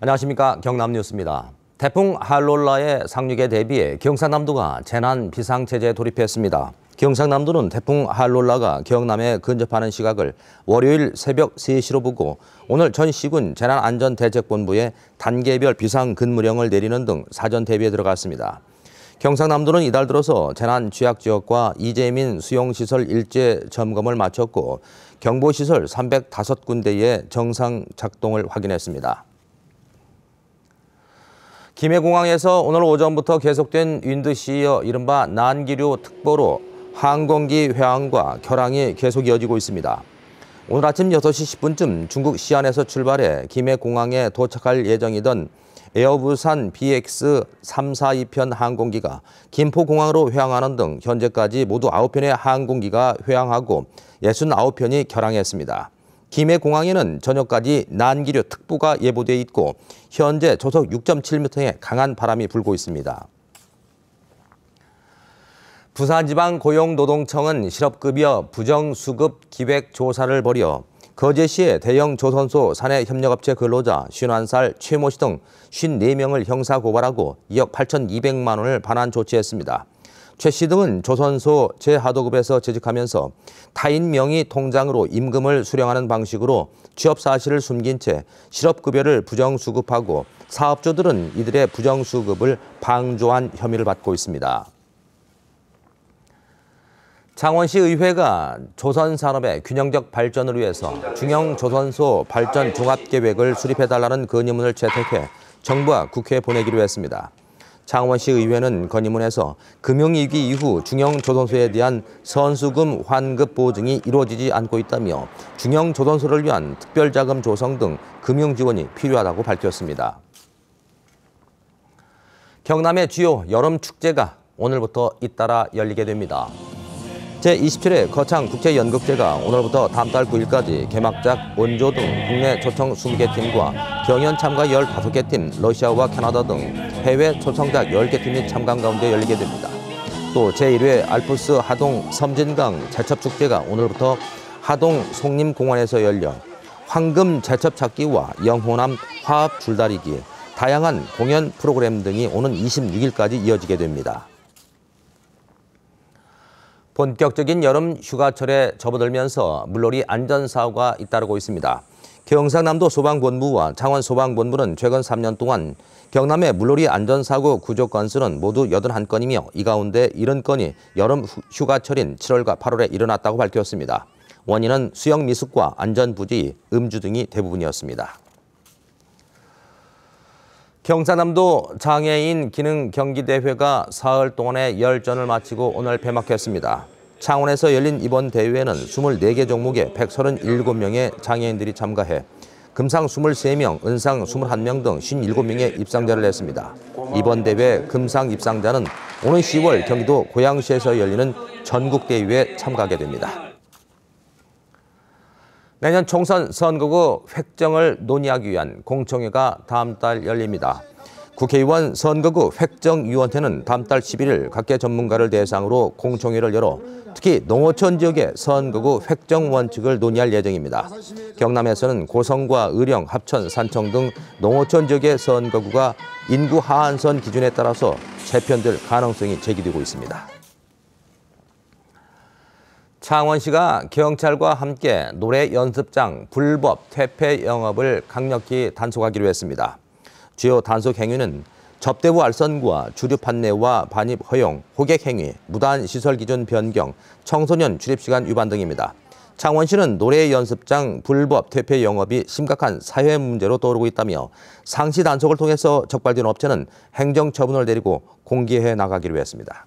안녕하십니까 경남뉴스입니다. 태풍 할롤라의 상륙에 대비해 경상남도가 재난 비상체제에 돌입했습니다. 경상남도는 태풍 할롤라가 경남에 근접하는 시각을 월요일 새벽 3시로 보고 오늘 전 시군 재난안전대책본부에 단계별 비상근무령을 내리는 등 사전 대비에 들어갔습니다. 경상남도는 이달 들어서 재난 취약 지역과 이재민 수용시설 일제 점검을 마쳤고 경보시설 305군데의 정상 작동을 확인했습니다. 김해공항에서 오늘 오전부터 계속된 윈드시어 이른바 난기류 특보로 항공기 회항과 결항이 계속 이어지고 있습니다. 오늘 아침 6시 10분쯤 중국 시안에서 출발해 김해공항에 도착할 예정이던 에어부산 BX 342편 항공기가 김포공항으로 회항하는 등 현재까지 모두 9편의 항공기가 회항하고 69편이 결항했습니다. 김해공항에는 저녁까지 난기류 특보가 예보돼 있고 현재 조속 6.7m의 강한 바람이 불고 있습니다. 부산지방 고용노동청은 실업급여 부정수급 기획 조사를 벌여 거제시의 대형 조선소 사내 협력업체 근로자 51살 최모 씨 등 54명을 형사고발하고 2억 8,200만 원을 반환 조치했습니다. 최 씨 등은 조선소 제하도급에서 재직하면서 타인 명의 통장으로 임금을 수령하는 방식으로 취업 사실을 숨긴 채 실업급여를 부정수급하고 사업주들은 이들의 부정수급을 방조한 혐의를 받고 있습니다. 창원시 의회가 조선산업의 균형적 발전을 위해서 중형 조선소 발전 종합계획을 수립해달라는 건의문을 채택해 정부와 국회에 보내기로 했습니다. 창원시 의회는 건의문에서 금융위기 이후 중형 조선소에 대한 선수금 환급 보증이 이루어지지 않고 있다며 중형 조선소를 위한 특별자금 조성 등 금융 지원이 필요하다고 밝혔습니다. 경남의 주요 여름 축제가 오늘부터 잇따라 열리게 됩니다. 제27회 거창 국제연극제가 오늘부터 다음 달 9일까지 개막작 원조 등 국내 초청 20개 팀과 경연 참가 15개 팀, 러시아와 캐나다 등 해외 초청작 10개 팀이 참관 가운데 열리게 됩니다. 또 제1회 알프스 하동 섬진강 제첩축제가 오늘부터 하동 송림공원에서 열려 황금 제첩 찾기와 영호남 화합 줄다리기, 다양한 공연 프로그램 등이 오는 26일까지 이어지게 됩니다. 본격적인 여름 휴가철에 접어들면서 물놀이 안전사고가 잇따르고 있습니다. 경상남도 소방본부와 창원 소방본부는 최근 3년 동안 경남의 물놀이 안전사고 구조 건수는 모두 81건이며 이 가운데 70건이 여름 휴가철인 7월과 8월에 일어났다고 밝혔습니다. 원인은 수영 미숙과 안전 부지, 음주 등이 대부분이었습니다. 경상남도 장애인 기능 경기대회가 사흘 동안의 열전을 마치고 오늘 폐막했습니다. 창원에서 열린 이번 대회에는 24개 종목에 137명의 장애인들이 참가해 금상 23명, 은상 21명 등 57명의 입상자를 냈습니다. 이번 대회 금상 입상자는 오는 10월 경기도 고양시에서 열리는 전국대회에 참가하게 됩니다. 내년 총선 선거구 획정을 논의하기 위한 공청회가 다음 달 열립니다. 국회의원 선거구 획정위원회는 다음 달 11일 각계 전문가를 대상으로 공청회를 열어 특히 농어촌 지역의 선거구 획정 원칙을 논의할 예정입니다. 경남에서는 고성과 의령, 합천, 산청 등 농어촌 지역의 선거구가 인구 하한선 기준에 따라서 재편될 가능성이 제기되고 있습니다. 창원 시가 경찰과 함께 노래 연습장 불법 퇴폐 영업을 강력히 단속하기로 했습니다. 주요 단속 행위는 접대부 알선과 주류 판매와 반입 허용, 호객 행위, 무단 시설 기준 변경, 청소년 출입 시간 위반 등입니다. 창원시는 노래 연습장 불법 퇴폐 영업이 심각한 사회 문제로 떠오르고 있다며 상시 단속을 통해서 적발된 업체는 행정 처분을 내리고 공개해 나가기로 했습니다.